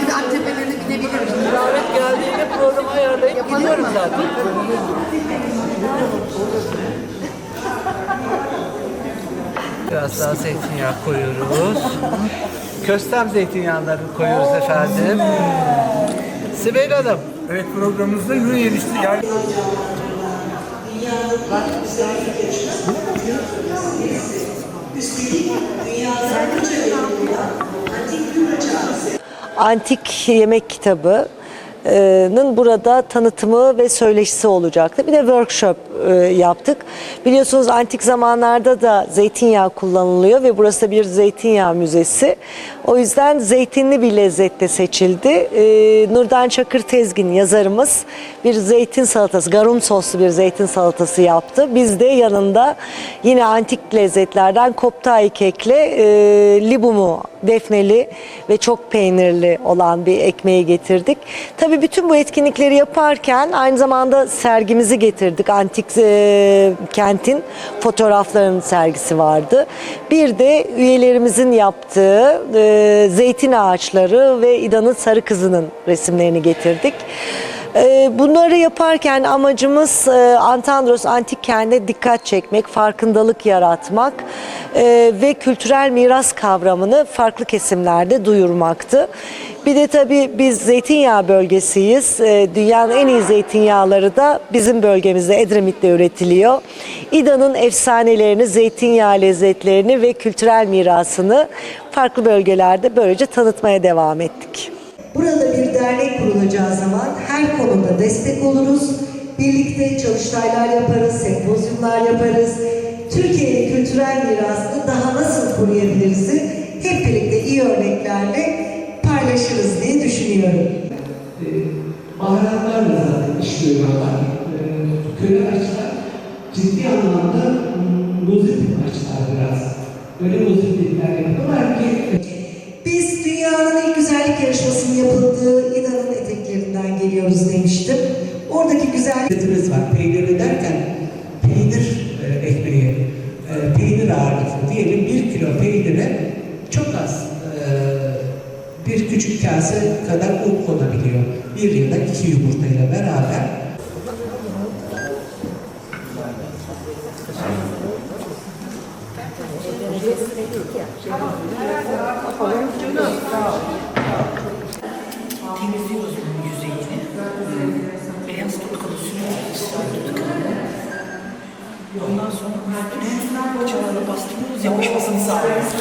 gidebilirim. Şimdi davet geldiğinde programı ayarlayıp gidiyorum zaten. Biraz daha zeytinyağı koyuyoruz. Köstem zeytinyağlarını koyuyoruz efendim. Sibel Hanım, Evet programımızda ürün yetişti. Yani antik yemek kitabının burada tanıtımı ve söyleşisi olacaktı. Bir de workshop e, yaptık. Biliyorsunuz antik zamanlarda da zeytinyağı kullanılıyor ve burası da bir zeytinyağı müzesi. O yüzden zeytinli bir lezzette seçildi. E, Nurdan Çakır Tezgin yazarımız bir zeytin salatası, garum soslu bir zeytin salatası yaptı. Biz de yanında yine antik lezzetlerden koptai kekle e, libumu defneli ve çok peynirli olan bir ekmeği getirdik. Tabii bütün bu etkinlikleri yaparken aynı zamanda sergimizi getirdik. Antik e, kentin fotoğraflarının sergisi vardı. Bir de üyelerimizin yaptığı e, zeytin ağaçları ve İda'nın sarı kızının resimlerini getirdik. Ee, Bunları yaparken amacımız e, Antandros Antik Kent'e dikkat çekmek, farkındalık yaratmak e, ve kültürel miras kavramını farklı kesimlerde duyurmaktı. Bir de tabii biz zeytinyağı bölgesiyiz. E, Dünyanın en iyi zeytinyağları da bizim bölgemizde Edremit'te üretiliyor. İda'nın efsanelerini, zeytinyağı lezzetlerini ve kültürel mirasını farklı bölgelerde böylece tanıtmaya devam ettik. Burada bir dernek kurulacağı zaman her konuda destek oluruz. Birlikte çalıştaylar yaparız, sempozyumlar yaparız. Türkiye'nin kültürel mirasını daha nasıl koruyabiliriz? Hep birlikte iyi örneklerle paylaşırız diye düşünüyorum. baharatlarla zaten işliyorlar. Ee, köle açlar ciddi anlamda muziplik açlar biraz. Böyle muziplikler yapıyorlar ki geliyoruz demiştim. Oradaki güzellik lezzetimiz var. Peynirli derken peynir e, ekmeği, e, peynir ağırlıklı diyelim bir kilo peynire çok az e, bir küçük kase kadar un konabiliyor. Bir ya da iki yumurtayla beraber temizliyoruz Ondan sonra üstüne fırçalarla bastırıyoruz, yapışmasını sağlıyoruz.